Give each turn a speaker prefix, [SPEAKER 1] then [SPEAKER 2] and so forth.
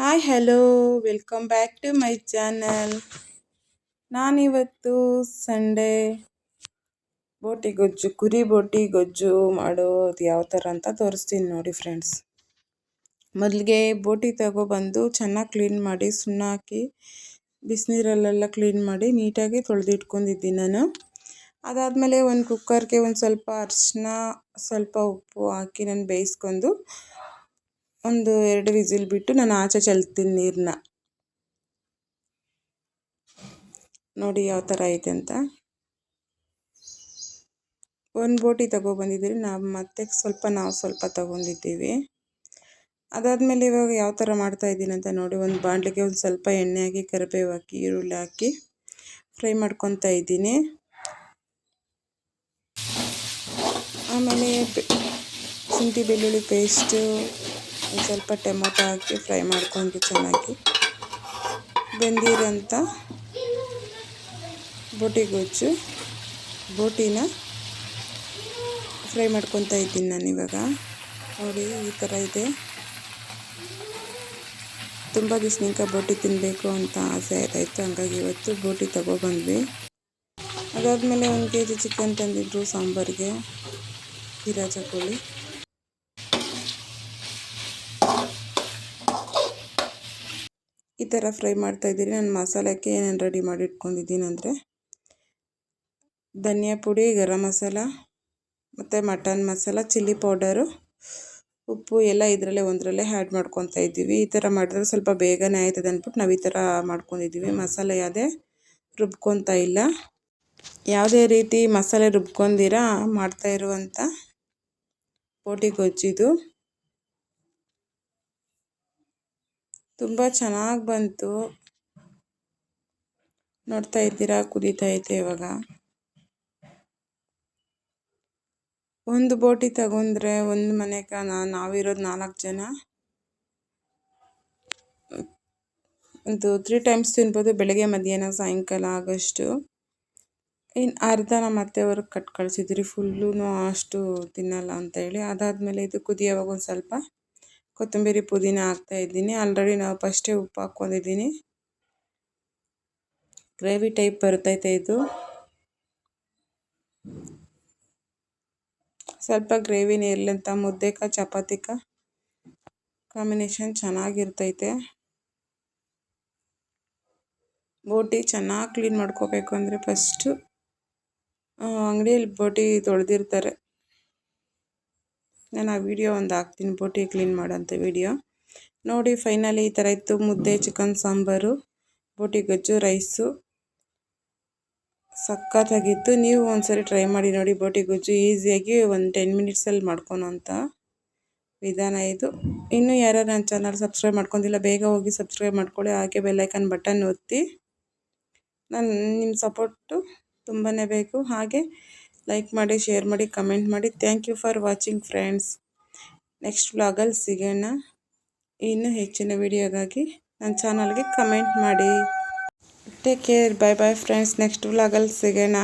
[SPEAKER 1] Hi hello welcome back to my channel ನಾನಿವತ್ತು Sunday ಬೋಟಿ ಗೊಜ್ಜು, ಕುರಿ ಬೋಟಿ ಗೊಜ್ಜು ಮಾಡೋದು ಯಾವ ಥರ ಅಂತ ತೋರಿಸ್ತೀನಿ ನೋಡಿ ಫ್ರೆಂಡ್ಸ್ ಮೊದಲಿಗೆ ಬೋಟಿ ತಗೊಬಂದು ಚೆನ್ನಾಗಿ ಕ್ಲೀನ್ ಮಾಡಿ, ಸುಣ್ಣ ಹಾಕಿ, ಬಿಸಿನೀರಲ್ಲೆಲ್ಲ ಕ್ಲೀನ್ ಮಾಡಿ ನೀಟಾಗಿ ತೊಳೆದಿಟ್ಕೊಂಡಿದ್ದೀನಿ ನಾನು. ಅದಾದಮೇಲೆ ಒಂದು ಕುಕ್ಕರ್ಗೆ ಒಂದು ಸ್ವಲ್ಪ ಅರಿಶಿನ ಸ್ವಲ್ಪ ಉಪ್ಪು ಹಾಕಿ ನಾನು ಬೇಯಿಸ್ಕೊಂಡು ಒಂದು ಎರಡು ವಿಸಿಲ್ ಬಿಟ್ಟು ನಾನು ಆಚೆ ಚೆಲ್ತೀನಿ ನೀರನ್ನ ನೋಡಿ ಯಾವ ಥರ ಐತೆ ಅಂತ. ಒಂದು ಬೋಟಿ ತಗೊಬಂದಿದ್ದೀರಿ ನಾವು ಮತ್ತೆ ಸ್ವಲ್ಪ ನಾವು ಸ್ವಲ್ಪ ತಗೊಂಡಿದ್ದೀವಿ. ಅದಾದಮೇಲೆ ಇವಾಗ ಯಾವ ಥರ ಮಾಡ್ತಾ ಇದ್ದೀನಿ ಅಂತ ನೋಡಿ, ಒಂದು ಬಾಣಲಿಗೆ ಒಂದು ಸ್ವಲ್ಪ ಎಣ್ಣೆ ಹಾಕಿ, ಕರಿಬೇವು ಹಾಕಿ, ಈರುಳ್ಳಿ ಹಾಕಿ ಫ್ರೈ ಮಾಡ್ಕೊತಾ ಇದ್ದೀನಿ. ಆಮೇಲೆ ಶುಂಠಿ ಬೆಳ್ಳುಳ್ಳಿ ಪೇಸ್ಟು ಒಂದು ಸ್ವಲ್ಪ ಟೊಮೊಟೊ ಹಾಕಿ ಫ್ರೈ ಮಾಡ್ಕೊಂಡು ಚೆನ್ನಾಗಿ ಬೆಂದಿರೋಂಥ ಬೋಟಿ ಗೊಜ್ಜು, ಬೋಟಿನ ಫ್ರೈ ಮಾಡ್ಕೊತಾ ಇದ್ದೀನಿ ನಾನು ಇವಾಗ. ನೋಡಿ, ಈ ಥರ ಇದೆ. ತುಂಬ ಬಿಸಿನಿಂಕ ಬೋಟಿ ತಿನ್ನಬೇಕು ಅಂತ ಆಸೆ ಆಯ್ತಾಯಿತ್ತು ಹಂಗಾಗಿ ಇವತ್ತು ಬೋಟಿ ತಗೊಬಂದ್ವಿ. ಅದಾದಮೇಲೆ ಒಂದು ಕೆ ಜಿ ಚಿಕನ್ ತಂದಿದ್ರು ಸಾಂಬಾರಿಗೆ. ಹಿರಾಜ ಕೋಳಿ. ಈ ಥರ ಫ್ರೈ ಮಾಡ್ತಾಯಿದ್ದೀನಿ ನಾನು ಮಸಾಲಕ್ಕೆ ಏನೇನು ರೆಡಿ ಮಾಡಿ ಇಟ್ಕೊಂಡಿದ್ದೀನಿ ಅಂದರೆ ಧನಿಯಾ ಪುಡಿ, ಗರಂ ಮಸಾಲ ಮತ್ತು ಮಟನ್ ಮಸಾಲ, ಚಿಲ್ಲಿ ಪೌಡರು, ಉಪ್ಪು ಎಲ್ಲ ಇದರಲ್ಲೇ ಒಂದರಲ್ಲೇ ಆ್ಯಡ್ ಮಾಡ್ಕೊತಾ ಇದ್ದೀವಿ. ಈ ಥರ ಮಾಡಿದ್ರೆ ಸ್ವಲ್ಪ ಬೇಗನೆ ಆಯ್ತದೆ ಅಂದ್ಬಿಟ್ಟು ನಾವು ಈ ಥರ ಮಾಡ್ಕೊಂಡಿದ್ದೀವಿ. ಮಸಾಲೆ ಯಾವುದೇ ರುಬ್ಕೊತಾ ಇಲ್ಲ. ಯಾವುದೇ ರೀತಿ ಮಸಾಲೆ ರುಬ್ಕೊಂಡಿರ ಮಾಡ್ತಾ ಇರುವಂಥ ಬೋಟಿ ಗೊಜ್ಜಿದು ತುಂಬ ಚೆನ್ನಾಗಿ ಬಂತು. ನೋಡ್ತಾ ಇದ್ದೀರಾ? ಕುದೀತಾ ಐತೆ ಇವಾಗ. ಒಂದು ಬೋಟಿ ತಗೊಂಡ್ರೆ ಒಂದು ಮನೆಗೆ ನಾವಿರೋದು ನಾಲ್ಕು ಜನ. ಒಂದು ತ್ರೀ ಟೈಮ್ಸ್ ತಿನ್ಬೋದು, ಬೆಳಗ್ಗೆ, ಮಧ್ಯಾಹ್ನ, ಸಾಯಂಕಾಲ ಆಗೋಷ್ಟು. ಇನ್ನು ಅರ್ಧ ನಮ್ಮ ಅತ್ತೆಯವ್ರಿಗೆ ಕಟ್ ಕಳಿಸಿದ್ರಿ ಫುಲ್ಲು ಅಷ್ಟು ತಿನ್ನಲ್ಲ ಅಂತ ಹೇಳಿ. ಅದಾದಮೇಲೆ ಇದು ಕುದಿಯೋವಾಗ ಒಂದು ಸ್ವಲ್ಪ. ಕೊತ್ತಂಬರಿ ಪುದೀನ ಹಾಕ್ತಾ ಇದ್ದೀನಿ. ಆಲ್ರೆಡಿ ನಾವು ಫಸ್ಟೇ ಉಪ್ಪು ಹಾಕ್ಕೊಂಡಿದ್ದೀನಿ. ಗ್ರೇವಿ ಟೈಪ್ ಬರ್ತೈತೆ ಇದು. ಸ್ವಲ್ಪ ಗ್ರೇವಿನೇ ಇರಲಿ ಅಂತ ಮುದ್ದೆಕ, ಚಪಾತಿಕ ಕಾಂಬಿನೇಷನ್ ಚೆನ್ನಾಗಿರ್ತೈತೆ. ಬೋಟಿ ಚೆನ್ನಾಗಿ ಕ್ಲೀನ್ ಮಾಡ್ಕೋಬೇಕು ಅಂದರೆ ಫಸ್ಟು ಅಂಗಡಿಯಲ್ಲಿ ಬೋಟಿ ತೊಳೆದಿರ್ತಾರೆ. ನಾನು ಆ ವಿಡಿಯೋ ಒಂದು ಹಾಕ್ತೀನಿ, ಬೋಟಿ ಕ್ಲೀನ್ ಮಾಡೋಂಥ ವಿಡಿಯೋ. ನೋಡಿ ಫೈನಲಿ ಈ ಥರ ಇತ್ತು. ಮುದ್ದೆ ಚಿಕನ್ ಸಾಂಬಾರು, ಬೋಟಿ ಗೊಜ್ಜು ರೈಸು ಸಖತ್ತಾಗಿತ್ತು. ನೀವು ಒಂದ್ಸರಿ ಟ್ರೈ ಮಾಡಿ ನೋಡಿ, ಬೋಟಿ ಗೊಜ್ಜು ಈಸಿಯಾಗಿ ಒಂದು ಟೆನ್ ಮಿನಿಟ್ಸಲ್ಲಿ ಮಾಡ್ಕೊಳೋಂಥ ವಿಧಾನ ಇದು. ಇನ್ನೂ ಯಾರು ನನ್ನ ಚಾನಲ್ ಸಬ್ಸ್ಕ್ರೈಬ್ ಮಾಡ್ಕೊಂಡಿಲ್ಲ, ಬೇಗ ಹೋಗಿ ಸಬ್ಸ್ಕ್ರೈಬ್ ಮಾಡ್ಕೊಳ್ಳಿ. ಹಾಗೆ ಬೆಲ್ಲೈಕನ್ ಬಟನ್ ಒತ್ತಿ. ನಾನು ನಿಮ್ಮ ಸಪೋರ್ಟು ತುಂಬಾ ಬೇಕು. ಹಾಗೆ ಲೈಕ್ ಮಾಡಿ ಶೇರ್ ಮಾಡಿ ಕಮೆಂಟ್ ಮಾಡಿ. Thank you for watching friends next ವ್ಲಾಗಲ್ಲಿ ಸಿಗೋಣ. ಇನ್ನೂ ಹೆಚ್ಚಿನ ವಿಡಿಯೋಗಾಗಿ ನನ್ನ ಚಾನಲ್ಗೆ ಕಮೆಂಟ್ ಮಾಡಿ. Take care bye bye friends next ವ್ಲಾಗಲ್ಲಿ ಸಿಗೋಣ.